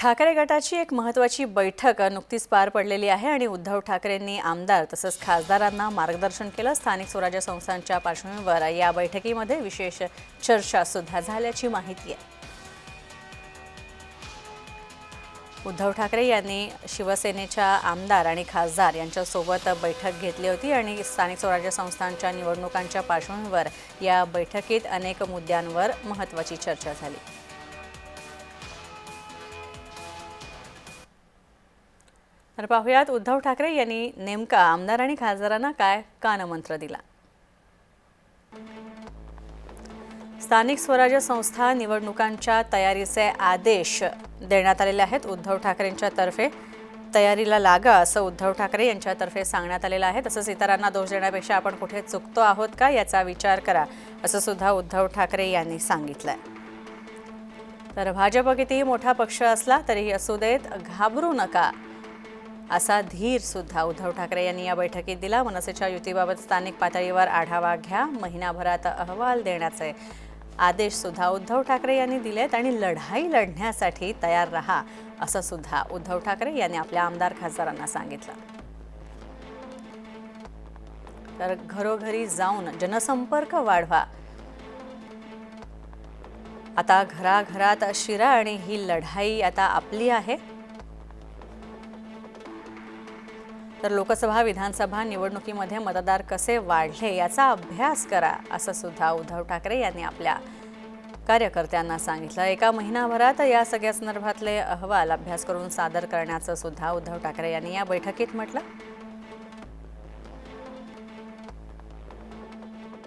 ठाकरे गटाची एक महत्त्वाची बैठक नुकतीच पार पडलेली आहे आणि उद्धव ठाकरेंनी आमदार तसंच खासदारांना मार्गदर्शन केलं. स्थानिक स्वराज्य संस्थांच्या पार्श्वभूमीवर या बैठकीमध्ये विशेष चर्चा सुद्धा झाल्याची माहिती आहे. उद्धव ठाकरे यांनी शिवसेनेच्या आमदार आणि खासदार यांच्यासोबत बैठक घेतली होती आणि स्थानिक स्वराज्य संस्थांच्या निवडणुकांच्या पार्श्वभूमीवर या बैठकीत अनेक मुद्द्यांवर महत्त्वाची चर्चा झाली. तर पाहुयात उद्धव ठाकरे यांनी नेमका आमदार आणि खासदारांना काय कानमंत्र दिला? स्थानिक स्वराज्य संस्था निवडणुकांच्या तयारीचे आदेश देण्यात आलेले आहेत. उद्धव ठाकरेंच्या तर्फे तयारीला लागा असं उद्धव ठाकरे यांच्यातर्फे सांगण्यात आलेलं आहे. तसंच इतरांना दोष देण्यापेक्षा आपण कुठे चुकतो आहोत का याचा विचार करा असं सुद्धा उद्धव ठाकरे यांनी सांगितलंय. तर भाजप कितीही मोठा पक्ष असला तरीही असू देत घाबरू नका. असा धीर सुद्धा उद्धव ठाकरे यांनी या बैठकीत दिला. मनसेच्या युतीबाबत स्थानिक पातळीवर आढावा घ्या. महिनाभरात अहवाल देण्याचे आदेश सुद्धा उद्धव ठाकरे यांनी दिलेत आणि लढाई लढण्यासाठी तयार रहा असं सुद्धा उद्धव ठाकरे यांनी आपल्या आमदार खासदारांना सांगितलं. तर घरोघरी जाऊन जनसंपर्क वाढवा. आता घराघरात शिरा आणि ही लढाई आता आपली आहे. तर लोकसभा विधानसभा निवडणुकीमध्ये मतदार कसे वाढले याचा अभ्यास करा असं सुद्धा उद्धव ठाकरे यांनी आपल्या कार्यकर्त्यांना सांगितलं. एका महिनाभरात या सगळ्या संदर्भातले अहवाल अभ्यास करून सादर करण्याचं सुद्धा उद्धव ठाकरे यांनी या बैठकीत म्हटलं.